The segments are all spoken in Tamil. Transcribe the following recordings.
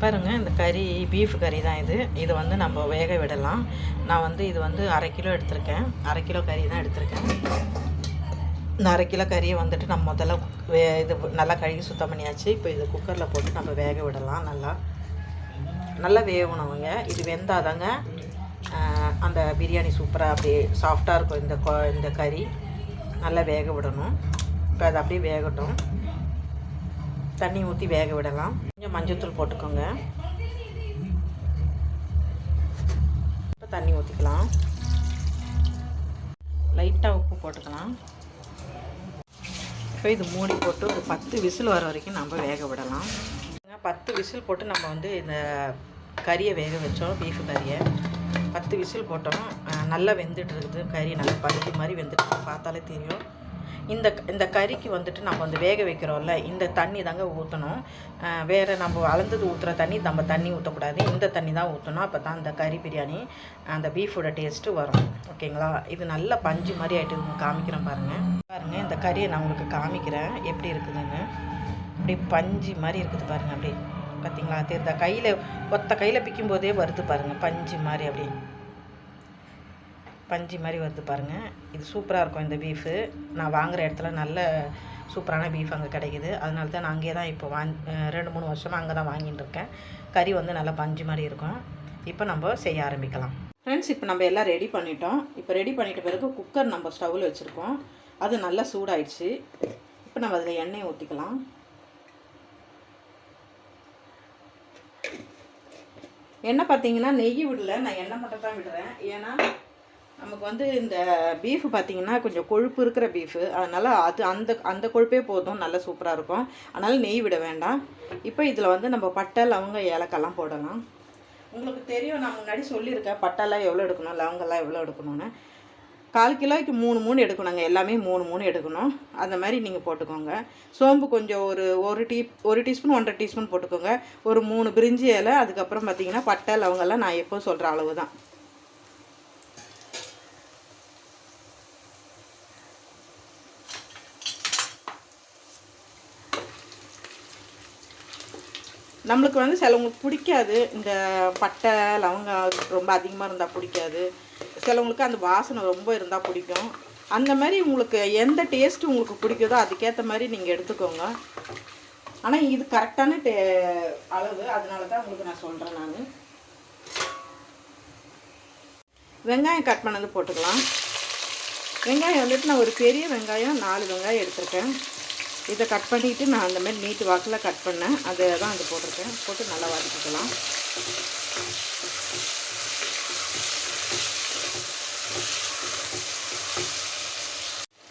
பாருங்க இந்த கறி பீஃப் கறி தான் இது. இது வந்து நம்ம வேக விடலாம். நான் வந்து இது வந்து அரை கிலோ எடுத்திருக்கேன். அரை கிலோ கறி தான் எடுத்திருக்கேன். இந்த அரை கிலோ கறியை வந்துட்டு நம்ம முதல்ல வே இது நல்லா கழுகி சுத்தம் பண்ணியாச்சு. இப்போ இது குக்கரில் போட்டு நம்ம வேக விடலாம் நல்லா. நல்லா வேகணுங்க. இது வெந்தாதாங்க அந்த பிரியாணி சூப்பராக அப்படியே சாஃப்டாக இருக்கும் இந்த கொ- இந்த கறி. நல்லா வேக விடணும். இப்போ அது அப்படியே வேகட்டும். தண்ணி ஊற்றி வேக விடலாம். கொஞ்சம் மஞ்சத்தூள் போட்டுக்கோங்க. இப்போ தண்ணி ஊற்றிக்கலாம் லைட்டாக உப்பு போட்டுக்கலாம். இப்போ இது மூடி போட்டு ஒரு பத்து விசில் வர வரைக்கும் நம்ம வேக விடலாம். பத்து விசில் போட்டு நம்ம வந்து இந்த கறியை வேக வச்சோம் பீஃப் கறியை. பத்து விசில் போட்டோம் நல்லா வெந்துட்டு இருக்குது. கறி நல்லா பருத்தி மாதிரி வெந்துட்டு பார்த்தாலே தெரியும். இந்த இந்த கறிக்கு வந்துட்டு நம்ம வந்து வேக வைக்கிறோம்ல இந்த தண்ணி தாங்க ஊற்றணும் வேறு நம்ம அளந்தது ஊற்றுற தண்ணி நம்ம தண்ணி ஊற்றக்கூடாது இந்த தண்ணி தான் ஊற்றணும் அப்போ தான் அந்த கறி பிரியாணி அந்த பீஃபோட டேஸ்ட்டு வரும். ஓகேங்களா? இது நல்ல பஞ்சு மாதிரி ஆகிட்டு காமிக்கிறேன் பாருங்கள் பாருங்கள் இந்த கறியை நான் உங்களுக்கு காமிக்கிறேன். எப்படி இருக்குதுன்னு. அப்படியே பஞ்சு மாதிரி இருக்குது பாருங்கள் அப்படியே பார்த்தீங்களா தெரியுதா கையில் ஒத்த கையில் பிக்கும் போதே வருது பாருங்கள் பஞ்சு மாதிரி அப்படியே. பஞ்சு மாதிரி வருது பாருங்கள் இது சூப்பராக இருக்கும் இந்த பீஃபு நான் வாங்குகிற இடத்துல நல்ல சூப்பரான பீஃப் அங்கே கிடைக்குது. அதனால தான் நான் அங்கே தான் இப்போ வாங் ரெண்டு மூணு வருஷமாக அங்கே தான் வாங்கிட்டு இருக்கேன். கறி வந்து நல்லா பஞ்சு மாதிரி இருக்கும். இப்போ நம்ம செய்ய ஆரம்பிக்கலாம். ஃப்ரெண்ட்ஸ் இப்போ நம்ம எல்லாம் ரெடி பண்ணிட்டோம். இப்போ ரெடி பண்ணிட்ட பிறகு குக்கர் நம்ம ஸ்டவ்வில் வச்சுருக்கோம். அது நல்லா சூடாயிடுச்சு. இப்போ நம்ம அதில் எண்ணெய் ஊற்றிக்கலாம் எண்ணெய் பார்த்தீங்கன்னா நெய் விடல. நான் எண்ணெய் மட்டும் தான் விடுறேன். ஏன்னா நமக்கு வந்து இந்த பீஃப் பார்த்தீங்கன்னா கொஞ்சம் கொழுப்பு இருக்கிற பீஃபு அதனால் அது அந்த அந்த கொழுப்பே போதும். நல்லா சூப்பராக இருக்கும். அதனால் நெய் விட வேண்டாம். இப்போ இதில் வந்து நம்ம பட்டை லவங்க ஏலக்காய்லாம் போடலாம். உங்களுக்கு தெரியும் நான் முன்னாடி சொல்லியிருக்கேன். பட்டைலாம் எவ்வளோ எடுக்கணும்? லவங்கெல்லாம் எவ்வளோ எடுக்கணும்னு. கால் கிலோக்கு மூணு மூணு எடுக்கணுங்க. எல்லாமே மூணு மூணு எடுக்கணும். அந்த மாதிரி நீங்கள் போட்டுக்கோங்க. சோம்பு கொஞ்சம் ஒரு ஒரு டீ ஒரு டீஸ்பூன் ஒன்றரை டீஸ்பூன் போட்டுக்கோங்க. ஒரு மூணு பிரிஞ்சி இலை. அதுக்கப்புறம் பார்த்தீங்கன்னா பட்டை லவங்கெல்லாம் நான் எப்போ சொல்கிற அளவு தான் நம்மளுக்கு வந்து சிலவங்களுக்கு பிடிக்காது. இந்த பட்டை லவங்கம் ரொம்ப அதிகமாக இருந்தால் பிடிக்காது. சிலவங்களுக்கு அந்த வாசனை ரொம்ப இருந்தால் பிடிக்கும். அந்த மாதிரி உங்களுக்கு எந்த டேஸ்ட் உங்களுக்கு பிடிக்குதோ அதுக்கேற்ற மாதிரி நீங்கள் எடுத்துக்கோங்க. ஆனால் இது கரெக்டான டே அளவு. அதனால தான் உங்களுக்கு நான் சொல்கிறேன் நான். வெங்காயம் கட் பண்ணது போட்டுக்கலாம். வெங்காயம் வந்துட்டு நான் ஒரு பெரிய வெங்காயம் நாலு வெங்காயம் எடுத்திருக்கேன். இதை கட் பண்ணிவிட்டு நான் அந்த மாதிரி நீட்டு வாக்கில் கட் பண்ணேன். அதை தான் அது போட்டிருக்கேன். போட்டு நல்லா வதக்கிக்கலாம்.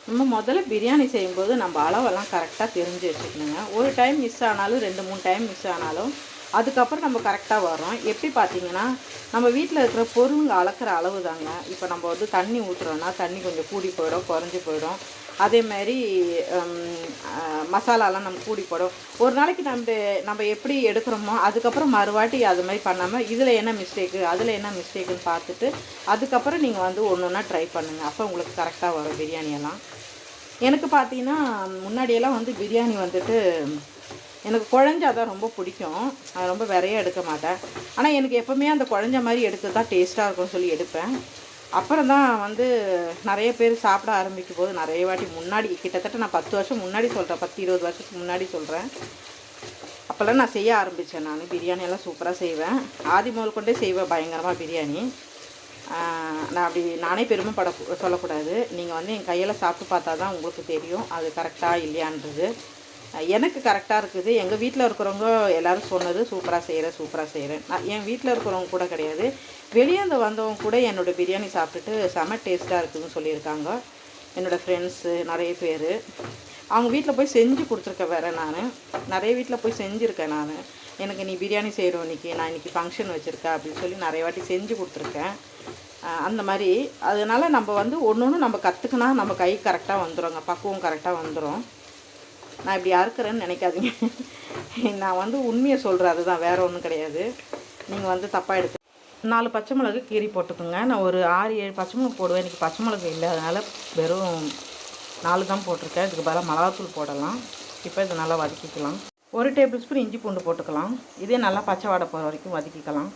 நம்ம முதல்ல பிரியாணி செய்யும்போது நம்ம அளவெல்லாம் கரெக்டாக தெரிஞ்சு வச்சுக்கணுங்க. ஒரு டைம் மிஸ் ஆனாலும் ரெண்டு மூணு டைம் மிஸ் ஆனாலும் அதுக்கப்புறம் நம்ம கரெக்டாக வரோம் எப்படி பார்த்தீங்கன்னா நம்ம வீட்டில் இருக்கிற பொருளுங்க அளக்கிற அளவு தாங்க இப்போ நம்ம வந்து தண்ணி ஊற்றுறோன்னா தண்ணி கொஞ்சம் கூடி போயிடும் குறைஞ்சி போயிடும். அதே மாதிரி மசாலாலாம் நம்ம கூடி போடும். ஒரு நாளைக்கு நம்ம நம்ம எப்படி எடுக்கிறோமோ அதுக்கப்புறம் மறுவாட்டி அது மாதிரி பண்ணாமல் இதில் என்ன மிஸ்டேக்கு அதில் என்ன மிஸ்டேக்குன்னு பார்த்துட்டு அதுக்கப்புறம் நீங்கள் வந்து ஒன்று ஒன்றா ட்ரை பண்ணுங்கள் அப்போ உங்களுக்கு கரெக்டாக வரும் பிரியாணியெல்லாம் எனக்கு பார்த்தீங்கன்னா முன்னாடியெல்லாம் வந்து பிரியாணி வந்துட்டு எனக்கு குழஞ்சா தான் ரொம்ப பிடிக்கும். அது ரொம்ப விரையாக எடுக்க மாட்டேன். ஆனால் எனக்கு எப்போவுமே அந்த குழஞ்ச மாதிரி எடுத்து தான் டேஸ்ட்டாக இருக்கும்னு சொல்லி எடுப்பேன். அப்புறம் தான் வந்து நிறைய பேர் சாப்பிட ஆரம்பிக்கும் போது நிறைய வாட்டி முன்னாடி கிட்டத்தட்ட நான் பத்து வருஷம் முன்னாடி சொல்கிறேன் பத்து இருபது வருஷத்துக்கு முன்னாடி சொல்கிறேன் அப்போல்லாம் நான் செய்ய ஆரம்பித்தேன் நான். பிரியாணியெல்லாம் சூப்பராக செய்வேன். ஆதி முதல் கொண்டே செய்வேன் பயங்கரமாக பிரியாணி. நான் அப்படி நானே பெருமைப்பட சொல்லக்கூடாது. நீங்கள் வந்து என் கையில் சாப்பிட்டு பார்த்தா தான் உங்களுக்கு தெரியும் அது கரெக்டாக இல்லையான்றது. எனக்கு கரெக்டாக இருக்குது. எங்கள் வீட்டில் இருக்கிறவங்க எல்லாரும் சொன்னது சூப்பராக செய்கிறேன் சூப்பராக செய்கிறேன் நான் என் வீட்டில் இருக்கிறவங்க கூட கிடையாது. வெளியே வந்தவங்க கூட என்னோடய பிரியாணி சாப்பிட்டுட்டு செம டேஸ்ட்டாக இருக்குதுன்னு சொல்லியிருக்காங்க. என்னோடய ஃப்ரெண்ட்ஸு நிறைய பேர். அவங்க வீட்டில் போய் செஞ்சு கொடுத்துருக்கேன் வேறு நான். நிறைய வீட்டில் போய் செஞ்சுருக்கேன் நான். எனக்கு நீ பிரியாணி செய்கிறோம் இன்னைக்கு நான் இன்றைக்கி ஃபங்க்ஷன் வச்சுருக்கேன் அப்படின்னு சொல்லி நிறைய வாட்டி செஞ்சு கொடுத்துருக்கேன். அந்த மாதிரி. அதனால் நம்ம வந்து ஒன்று ஒன்று நம்ம கற்றுக்கினா நம்ம கை கரெக்டாக வந்துடுங்க பக்குவம் கரெக்டாக வந்துடும் நான் இப்படி அறுக்கிறேன்னு நினைக்காதீங்க. நான் வந்து உண்மையை சொல்கிறேன் அதுதான். வேறு ஒன்றும் கிடையாது. நீங்கள் வந்து தப்பாக எடுத்து நாலு பச்சை மிளகு கீரி போட்டுக்கோங்க. நான் ஒரு ஆறு ஏழு பச்சை மிளகு போடுவேன். இன்றைக்கி பச்சை மிளகு இல்லை. அதனால் வெறும் நாலு தான் போட்டிருக்கேன். இதுக்கு பதிலாக மிளகாத்தூள் போடலாம். இப்போ இதை நல்லா வதக்கிக்கலாம். ஒரு டேபிள் ஸ்பூன் இஞ்சி பூண்டு போட்டுக்கலாம். இதே நல்லா பச்சை வாடை போகிற வரைக்கும் வதக்கிக்கலாம்.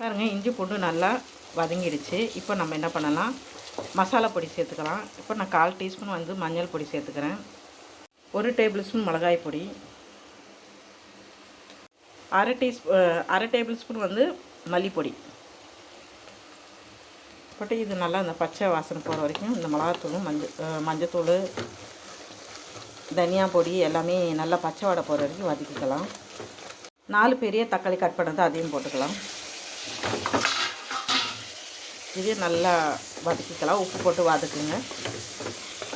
பாருங்கள் இஞ்சி பூண்டு நல்லா வதங்கிடுச்சு. இப்போ நம்ம என்ன பண்ணலாம்? மசாலா பொடி சேர்த்துக்கலாம். இப்போ நான் கால் டீஸ்பூன் வந்து மஞ்சள் பொடி சேர்த்துக்கிறேன். ஒரு டேபிள் ஸ்பூன் மிளகாய் பொடி. அரை டீஸ்பூ அரை டேபிள் ஸ்பூன் வந்து மல்லிப்பொடி. போட்டு இது நல்லா அந்த பச்சை வாசனை போகிற வரைக்கும் இந்த மிளகாத்தூளும் மஞ்சள் மஞ்சத்தூள் தனியா பொடி எல்லாமே நல்லா பச்சை வடை போகிற வரைக்கும் வதக்கிக்கலாம். நாலு பெரிய தக்காளி கட் பண்ணது அதையும் போட்டுக்கலாம். இது நல்லா வதக்கிக்கலாம். உப்பு போட்டு வதக்குங்க.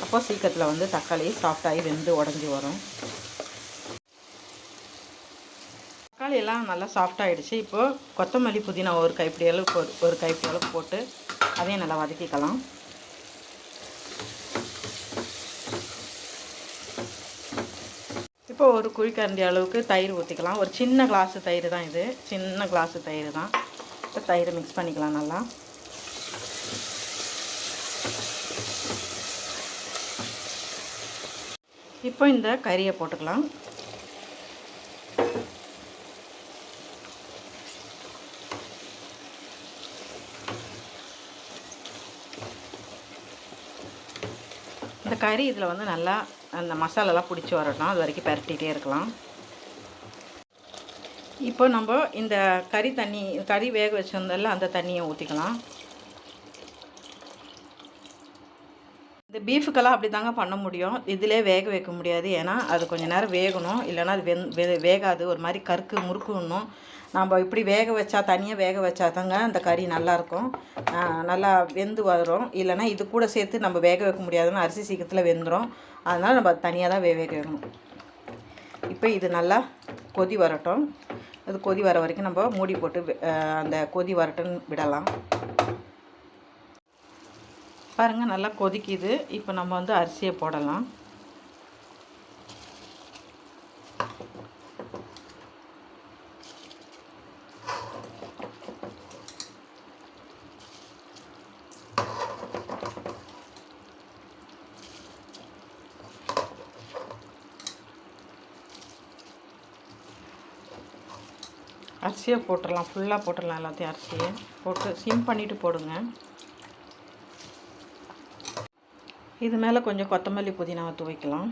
அப்போ சீக்கிரத்தில் வந்து தக்காளி சாஃப்டாகி வெந்து உடஞ்சி வரும். தக்காளி எல்லாம் நல்லா சாஃப்டாகிடுச்சு இப்போது கொத்தமல்லி புதினா ஒரு கைப்பிடி அளவுக்கு ஒரு ஒரு கைப்பிடி அளவுக்கு போட்டு அதையும் நல்லா வதக்கிக்கலாம். இப்போ ஒரு குழிக்கரண்டி அளவுக்கு தயிர் ஊற்றிக்கலாம் ஒரு சின்ன கிளாஸு தயிர் தான் இது. சின்ன கிளாஸு தயிர் தான். இப்போ தயிரை மிக்ஸ் பண்ணிக்கலாம் நல்லா. இப்போ இந்த கறியை போட்டுக்கலாம். இந்த கறி இதில் வந்து நல்லா அந்த மசாலாலாம் பிடிச்சி வரட்டும். அது வரைக்கும் பரட்டிகிட்டே இருக்கலாம். இப்போ நம்ம இந்த கறி தண்ணி கறி வேக வச்சிருந்தால அந்த தண்ணியை ஊற்றிக்கலாம் இந்த பீஃபுக்கெல்லாம் அப்படி தாங்க பண்ண முடியும். இதிலே வேக வைக்க முடியாது. ஏன்னா அது கொஞ்சம் நேரம் வேகணும். இல்லைன்னா அது வெந் வெ வேகாது. ஒரு மாதிரி கருக்கு முறுக்குணும் நம்ம இப்படி வேக வச்சா தனியாக வேக வச்சா தாங்க அந்த கறி நல்லாயிருக்கும். நல்லா வெந்து வரும். இல்லைன்னா இது கூட சேர்த்து நம்ம வேக வைக்க முடியாதுன்னு அரிசி சீக்கிரத்தில் வெந்துடும் அதனால் நம்ம தனியாக தான் வேக வைக்கணும். இப்போ இது நல்லா கொதி வரட்டும். அது கொதி வர வரைக்கும் நம்ம மூடி போட்டு அந்த கொதி வரட்டுன்னு விடலாம். பாருங்கள் நல்லா கொதிக்குது. இப்போ நம்ம வந்து அரிசியை போடலாம். அரிசியை போட்டுடலாம் ஃபுல்லாக போட்டுடலாம் எல்லாத்தையும் அரிசியை. போட்டு சிம் பண்ணிவிட்டு போடுங்க. இது மேலே கொஞ்சம் கொத்தமல்லி புதினாவை துவைக்கலாம்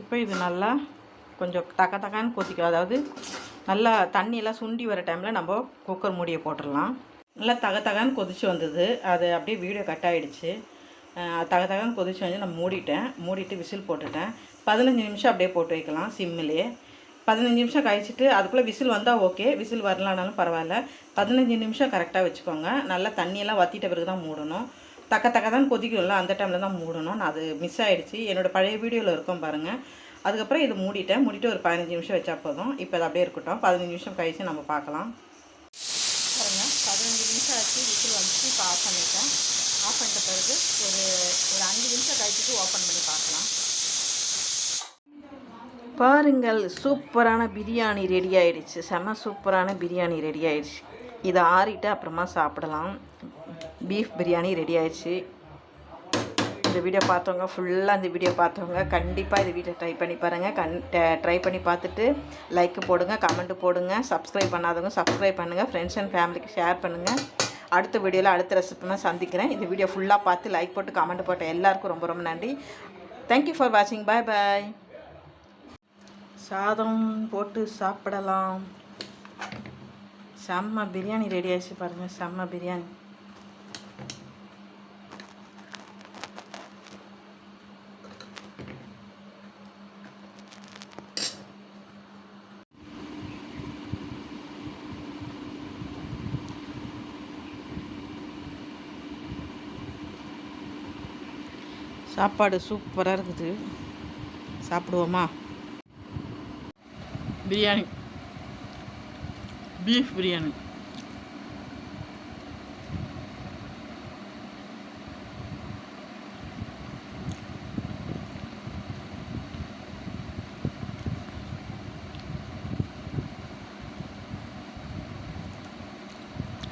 இப்போ இது நல்லா கொஞ்சம் தக்க தக்கான்னு கொதிக்கும் அதாவது நல்லா தண்ணியெல்லாம் சுண்டி வர டைமில் நம்ம குக்கர் மூடியை போட்டுடலாம். நல்லா தக தகான்னு கொதிச்சு வந்தது. அது அப்படியே வீடியோ கட் ஆகிடுச்சு தக தகான்னு கொதிச்சு வந்து நான் மூடிட்டேன். மூடிட்டு விசில் போட்டுட்டேன். பதினஞ்சு நிமிஷம் அப்படியே போட்டு வைக்கலாம் சிம்மிலே. பதினஞ்சு நிமிஷம் கழிச்சிட்டு அதுக்குள்ளே விசில் வந்தால் ஓகே விசில் வரலானாலும் பரவாயில்ல. பதினஞ்சு நிமிஷம் கரெக்டாக வச்சுக்கோங்க. நல்லா தண்ணியெல்லாம் வற்றிட்ட பிறகு தான் மூடணும். தக்க தக்க தான் கொதிக்கும்ல அந்த டைமில் தான் மூடணும். நான் அது மிஸ் ஆகிடுச்சு என்னோடய பழைய வீடியோவில் இருக்கும் பாருங்கள் அதுக்கப்புறம் இது மூடிட்டேன். மூடிட்டு ஒரு பதினஞ்சு நிமிஷம் வச்சா போதும். இப்போ அது அப்படியே இருக்கட்டும். பதினஞ்சு நிமிஷம் கழித்து நம்ம பார்க்கலாம். பாருங்கள் பதினஞ்சு நிமிஷம் ஆச்சு. விசில் வந்துச்சு. இப்போ ஆஃப் பண்ணிட்டேன். ஆஃப் பண்ணிட்ட பிறகு ஒரு ஒரு அஞ்சு நிமிஷம் கழிச்சிட்டு ஓப்பன் பண்ணி பார்க்கலாம். பாருங்கள் சூப்பரான பிரியாணி ரெடி ஆயிடுச்சு. செம்ம சூப்பரான பிரியாணி ரெடி ஆயிடுச்சு. இதை ஆறிட்டு அப்புறமா சாப்பிடலாம். பீஃப் பிரியாணி ரெடி ஆயிடுச்சு. இந்த வீடியோ பார்த்தவங்க ஃபுல்லாக இந்த வீடியோ பார்த்தவங்க கண்டிப்பாக இது வீடியோ ட்ரை பண்ணி பாருங்கள் கண் ட்ரை பண்ணி பார்த்துட்டு லைக் போடுங்க கமெண்ட் போடுங்க சப்ஸ்கிரைப் பண்ணாதவங்க சப்ஸ்கிரைப் பண்ணுங்கள் ஃப்ரெண்ட்ஸ் அண்ட் ஃபேமிலிக்கு ஷேர் பண்ணுங்கள் அடுத்த வீடியோவில் அடுத்த ரெசிபினா சந்திக்கிறேன். இந்த வீடியோ ஃபுல்லாக பார்த்து லைக் போட்டு கமெண்ட் போட்ட எல்லாருக்கும் ரொம்ப ரொம்ப நன்றி. தேங்க்யூ ஃபார் வாட்சிங் பாய் பாய் சாதம் போட்டு சாப்பிடலாம். செம்ம பிரியாணி ரெடி ஆயிடுச்சு பாருங்கள் செம்ம பிரியாணி. சாப்பாடு சூப்பராக இருக்குது. சாப்பிடுவோமா? பிரியாணி பீஃப் பிரியாணி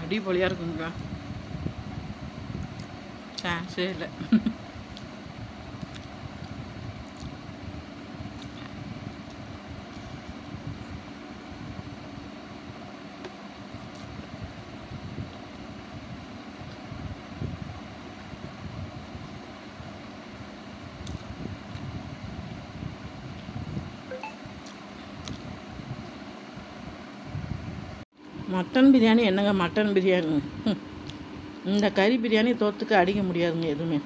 அடிப்பொலியாக இருக்குங்க சான்ஸே இல்லை மட்டன் பிரியாணி என்னங்க மட்டன் பிரியாணி? இந்த கறி பிரியாணி தோத்துக்கு அடிக்க முடியாதுங்க எதுவுமே.